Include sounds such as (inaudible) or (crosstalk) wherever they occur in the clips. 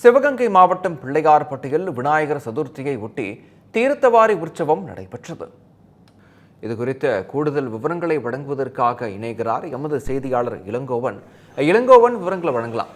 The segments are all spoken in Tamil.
சிவகங்கை மாவட்டம் பிள்ளையார்பட்டியில் விநாயகர் சதுர்த்தியை ஒட்டி தீர்த்தவாரி உற்சவம் நடைபெற்றது இது குறித்த கூடுதல் விவரங்களை வழங்குவதற்காக இணைகிறார் எமது செய்தியாளர் இளங்கோவன் இளங்கோவன் விவரங்களை வழங்கலாம்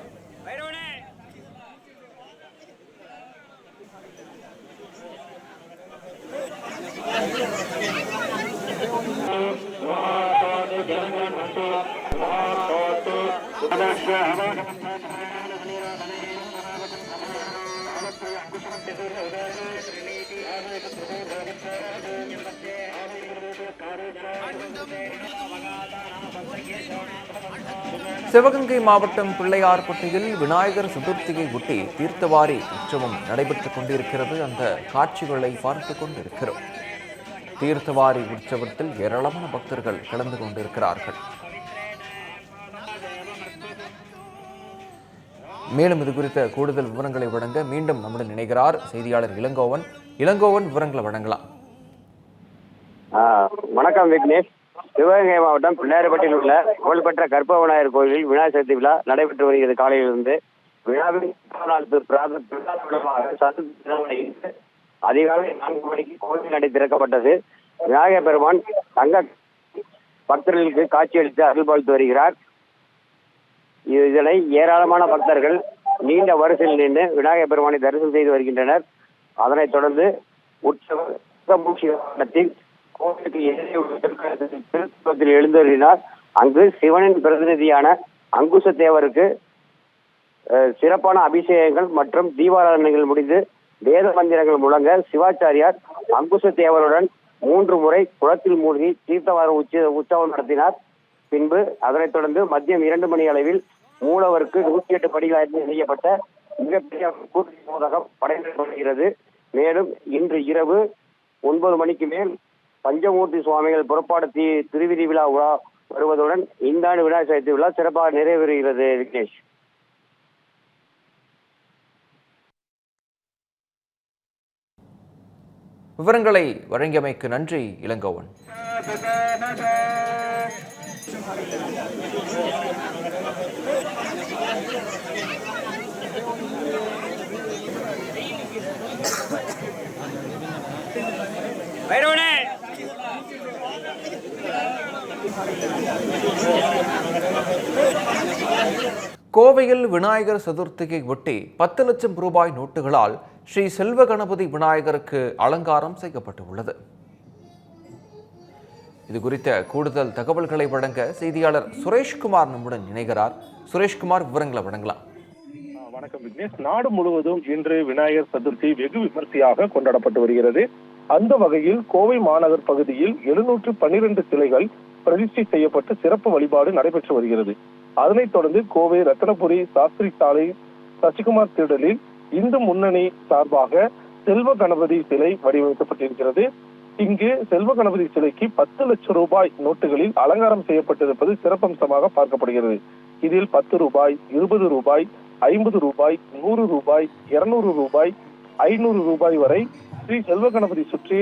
சிவகங்கை மாவட்டம் பிள்ளையார்பட்டியில் விநாயகர் சதுர்த்தியை ஒட்டி தீர்த்தவாரி உற்சவம் நடைபெற்றுக் கொண்டிருக்கிறது. அந்த காட்சிகளை பார்த்து கொண்டிருக்கிறோம். தீர்த்தவாரி உற்சவத்தில் ஏராளமான பக்தர்கள் கலந்து கொண்டிருக்கிறார்கள். மேலும் இது குறித்த கூடுதல் விவரங்களை வழங்க மீண்டும் நம்முடன் நினைக்கிறார் செய்தியாளர் இளங்கோவன். இளங்கோவன் விவரங்களை வழங்கலாம். ஆ, வணக்கம் விக்னேஷ். சிவகங்கை மாவட்டம் பிள்ளையார்பட்டியில் உள்ள புகழ்பெற்ற கற்பக விநாயகர் கோயிலில் விநாயகர் சதுர்த்தி விழா நடைபெற்று வருகிறது காலையிலிருந்து. விழாவின் அதிகாலை நான்கு மணிக்கு கோவில் நடை திறக்கப்பட்டது. விநாயகர் பெருமான் தங்க பக்தர்களுக்கு காட்சியளித்து அருள்பாலித்து வருகிறார். இதனை ஏராளமான பக்தர்கள் நீண்ட வரிசையில் நின்று விநாயகர் பெருமானை தரிசனம் செய்து வருகின்றனர். அதனைத் தொடர்ந்து உற்சவம் கோவிலுக்கு எதிரே எழுந்தருளினார் அங்கு சிவனின் பிரதிநிதியான அங்குச தேவருக்கு அஹ், சிறப்பான அபிஷேகங்கள் மற்றும் தீபாராதனைகள் முடிந்து வேத மந்திரங்கள் முழங்க சிவாச்சாரியார் அங்குச தேவருடன் மூன்று முறை குளத்தில் மூழ்கி தீர்த்தவார உச்ச உற்சவம் நடத்தினார். பின்பு அதனைத் தொடர்ந்து மதியம் இரண்டு மணி அளவில் மூலவருக்கு நூற்றி எட்டு படிகள் செய்யப்பட்ட மிகப்பெரிய கூட்டு மோதகம் படையப்படுகிறது மேலும் இன்று இரவு ஒன்பது மணிக்கு மேல் பஞ்சமூர்த்தி சுவாமிகள் புறப்பாடு தி திருவிதி விழா உலா வருவதுடன் இந்த ஆண்டு விநாயகர் சதுர்த்தி விழா சிறப்பாக நிறைவேறுகிறது விக்னேஷ். விவரங்களை வழங்கியமைக்கு நன்றி இளங்கோவன். (laughs) கோவையில் விநாயகர் சதுர்த்தியை ஒட்டி பத்து லட்சம் ரூபாய் நோட்டுகளால் ஸ்ரீ செல்வ கணபதி விநாயகருக்கு அலங்காரம் செய்யப்பட்டுள்ளது. இது குறித்த கூடுதல் தகவல்களை வழங்க செய்தியாளர் சுரேஷ்குமார் நம்முடன் இணைகிறார். சுரேஷ்குமார் விவரங்களை வழங்கலாம். வணக்கம் விக்னேஷ். நாடு முழுவதும் இன்று விநாயகர் சதுர்த்தி வெகு விமர்சையாக கொண்டாடப்பட்டு வருகிறது. அந்த வகையில் கோவை மாநகர் பகுதியில் எழுநூற்று பன்னிரண்டு சிலைகள் பிரதிஷ்டை செய்யப்பட்டு சிறப்பு வழிபாடு நடைபெற்று வருகிறது. அதனைத் தொடர்ந்து கோவை ரத்தனபுரி சாஸ்திரி சாலை சசிகுமார் திடலில் இந்து முன்னணி சார்பாக செல்வ கணபதி சிலை வடிவமைக்கப்பட்டிருக்கிறது. இங்கு செல்வ கணபதி சிலைக்கு பத்து லட்சம் ரூபாய் நோட்டுகளில் அலங்காரம் செய்யப்பட்டிருப்பது சிறப்பம்சமாக பார்க்கப்படுகிறது. இதில் பத்து ரூபாய் இருபது ரூபாய் ஐம்பது ரூபாய் நூறு ரூபாய் இருநூறு ரூபாய் ஐநூறு ரூபாய் வரை ஸ்ரீ செல்வ கணபதி சுற்றி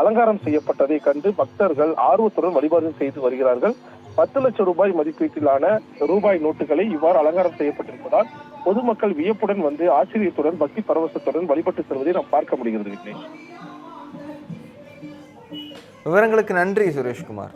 அலங்காரம் செய்யப்பட்டதை கண்டு பக்தர்கள் ஆர்வத்துடன் வழிபாடு செய்து வருகிறார்கள். பத்து லட்சம் ரூபாய் மதிப்பீட்டிலான ரூபாய் நோட்டுகளை இவ்வாறு அலங்காரம் செய்யப்பட்டிருப்பதால் பொதுமக்கள் வியப்புடன் வந்து ஆச்சரியத்துடன் பக்தி பரவசத்துடன் வழிபட்டு செல்வதை நாம் பார்க்க முடிகிறது விக்னேஷ். விவரங்களுக்கு நன்றி சுரேஷ்குமார்.